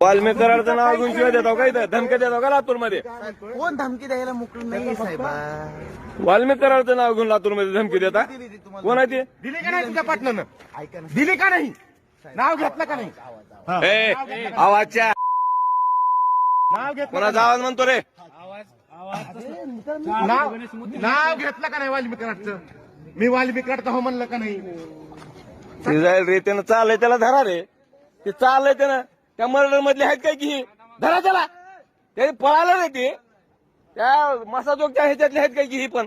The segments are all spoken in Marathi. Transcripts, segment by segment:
वाल्मी कराडचं नाव घेऊन शिवाय देतो का इथं? धमक्या देतो का लातूरमध्ये कोण धमकी द्यायला मोकळं नाही साहेबा? वाल्मी कराडचं नाव घेऊन लातूरमध्ये धमकी देता? कोण आहे ते? दिली का नाही तुझ्या पाटलानं? ऐका ना. दिली का नाही? नाव घेतलं का नाही? ए, आवाजच्या. नाव घेतलं कोणाचा आवाज म्हणतो रे? नाव नाव घेतलं का नाही वाल्मिकराटचं मी वाल्मिकराट हो म्हणलं का नाही? ते जाईल रे त्यानं चाललंय त्याला धरा रे. ते चाललंय त्यानं. त्या मर्डर मधले आहेत काय की? धरा त्याला. ते पळालं रे ते. त्या मसाजोगच्या ह्याच्यातले आहेत काय की ही पण?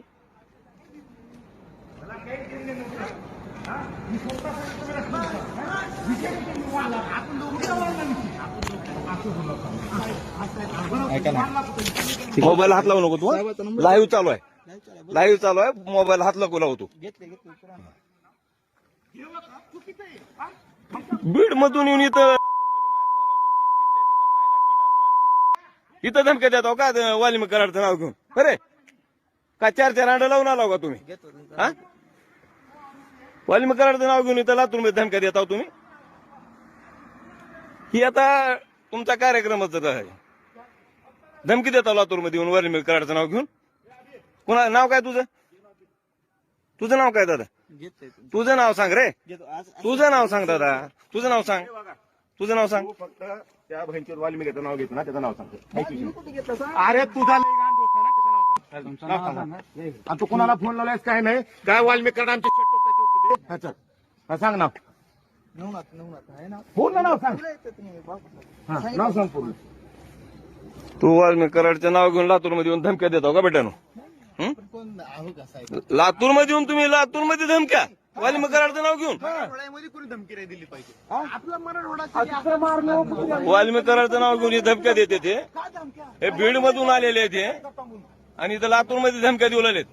मोबाईल हात लावू नको तू लाईव्ह चालू आहे. लाईव्ह चालू आहे. मोबाईल हात नको लावू तू. घेतले घेतले. पुरा. बीड मधून येऊन इथं इथं धमक्या देतो का? वाल्मी कराडचं नाव घेऊन. बरे. का चार चार अंड लावून आला का तुम्ही. हा? वाल्मी कराडचं नाव घेऊन इथं लातूरमध्ये धमक्या देता तुम्ही. ही आता तुमचा कार्यक्रमच आहे? धमकी देता लातूरमध्ये येऊन वाल्मी कराडचं नाव घेऊन. कुणा नाव काय तुझं? तुझं नाव काय दादा. तुझं नाव सांग रे. तुझं नाव सांग दादा. तुझं नाव सांग. तुझं नाव सांग. तू फक्त त्या बहिणीवर वाल्मिकीचं नाव घेतो ना त्याचं नाव सांगतो? अरे तुझा लय घाण दोस्त आहे ना त्याचं नाव सांग. नाव सांग. आणि तू कोणाला फोन लावलायस काय नाही. काय वाल्मिकराट आमचे शेट टोकतात ते उठू दे. हा, चल. हा, सांग नाव. नवनाथ नवनाथ आहे ना? पूर्ण नाव सांग. पुढे येतं तुम्ही? बाबा. हा, नाव सांग पूर्ण. तू वाल्मी कराडचं नाव घेऊन लातूरमध्ये येऊन धमक्या देतो का बेटानो? कोण आहो का साहेब? लातूरमध्ये येऊन तुम्ही लातूरमध्ये धमक्या? वाल्मी कराडचं नाव घेऊन. मराठवाड्यामध्ये कोणी धमकी नाही दिली पाहिजे? आपला मराठवाडा नाव घेऊन हे धमक्या देते ते. हे बीड मधून आलेले आहेत हे. आणि इथं लातूरमध्ये धमक्या देऊ लागलेत.